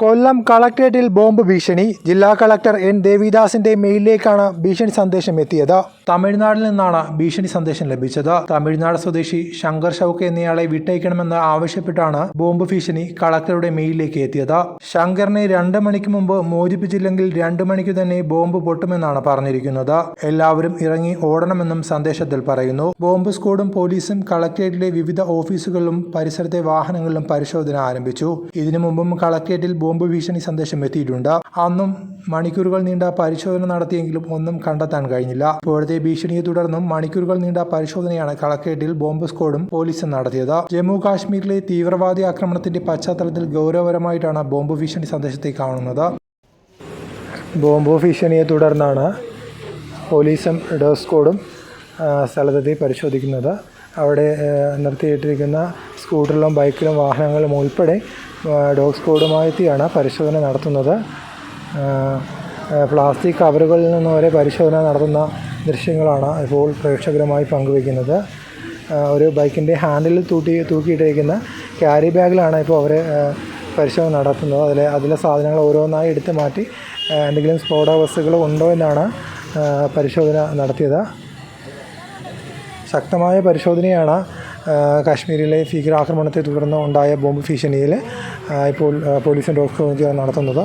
കൊല്ലം കളക്ട്രേറ്റിൽ bomb ഭീഷണി. ജില്ലാ collector N ദേവിദാസിന്റെ മെയിലിലേക്കാണ് ഭീഷണി സന്ദേശം എത്തിയത്. തമിഴ്നാട്ടിൽ നിന്നാണ് ഭീഷണി സന്ദേശം ലഭിച്ചത്. തമിഴ്നാട് സ്വദേശി ശങ്കർ ഷൗക്ക് എന്നയാളെ വിട്ടയക്കണമെന്ന് ആവശ്യപ്പെട്ടാണ് ബോംബ് ഭീഷണി കളക്ടറുടെ മെയിലിലേക്ക് എത്തിയത്. ശങ്കറിനെ രണ്ട് മണിക്ക് മുമ്പ് മോചിപ്പിച്ചില്ലെങ്കിൽ രണ്ട് മണിക്ക് തന്നെ ബോംബ് പൊട്ടുമെന്നാണ് പറഞ്ഞിരിക്കുന്നത്. എല്ലാവരും ഇറങ്ങി ഓടണമെന്നും സന്ദേശത്തിൽ പറയുന്നു. ബോംബ് സ്ക്വാഡും പോലീസും കളക്ട്രേറ്റിലെ വിവിധ ഓഫീസുകളിലും പരിസരത്തെ വാഹനങ്ങളിലും പരിശോധന ആരംഭിച്ചു. ഇതിനു മുമ്പും കളക്ട്രേറ്റിൽ ബോംബ് ഭീഷണി സന്ദേശം എത്തിയിട്ടുണ്ട്. അന്നും മണിക്കൂറുകൾ നീണ്ട പരിശോധന നടത്തിയെങ്കിലും ഒന്നും കണ്ടെത്താൻ കഴിഞ്ഞില്ല. ഇപ്പോഴത്തെ ഭീഷണിയെ തുടർന്നും മണിക്കൂറുകൾ നീണ്ട പരിശോധനയാണ് കളക്കേട്ടിൽ ബോംബ് സ്ക്വാഡും പോലീസും നടത്തിയത്. ജമ്മു കാശ്മീരിലെ തീവ്രവാദി ആക്രമണത്തിന്റെ പശ്ചാത്തലത്തിൽ ഗൗരവപരമായിട്ടാണ് ബോംബ് ഭീഷണി സന്ദേശത്തെ കാണുന്നത്. ബോംബ് ഭീഷണിയെ തുടർന്നാണ് പോലീസും ഡോഗ് സ്ക്വാഡും സ്ഥലത്തെത്തി പരിശോധിക്കുന്നത്. അവിടെ നിർത്തിയിട്ടിരിക്കുന്ന സ്കൂട്ടറിലും ബൈക്കിലും വാഹനങ്ങളും ഉൾപ്പെടെ ഡോഗ് സ്ക്വാഡുമായി എത്തിയാണ് പരിശോധന നടത്തുന്നത്. പ്ലാസ്റ്റിക് കവറുകളിൽ നിന്ന് വരെ പരിശോധന നടത്തുന്ന ദൃശ്യങ്ങളാണ് ഇപ്പോൾ പ്രേക്ഷകരുമായി പങ്കുവയ്ക്കുന്നത്. ഒരു ബൈക്കിന്റെ ഹാൻഡിൽ തൂട്ടി തൂക്കിയിട്ടിരിക്കുന്ന ക്യാരി ബാഗിലാണ് ഇപ്പോൾ അവർ പരിശോധന നടത്തുന്നത്. അതിൽ അതിലെ സാധനങ്ങൾ ഓരോന്നായി എടുത്ത് മാറ്റി എന്തെങ്കിലും സ്ഫോടക വസ്തുക്കൾ ഉണ്ടോ എന്നാണ് പരിശോധന നടത്തിയത്. ശക്തമായ പരിശോധനയാണ് കാശ്മീരിലെ ഭീകരാക്രമണത്തെ തുടർന്ന് ഉണ്ടായ ബോംബ് ഭീഷണിയിൽ ഇപ്പോൾ പോലീസും ഡോക്ടറും നടത്തുന്നത്.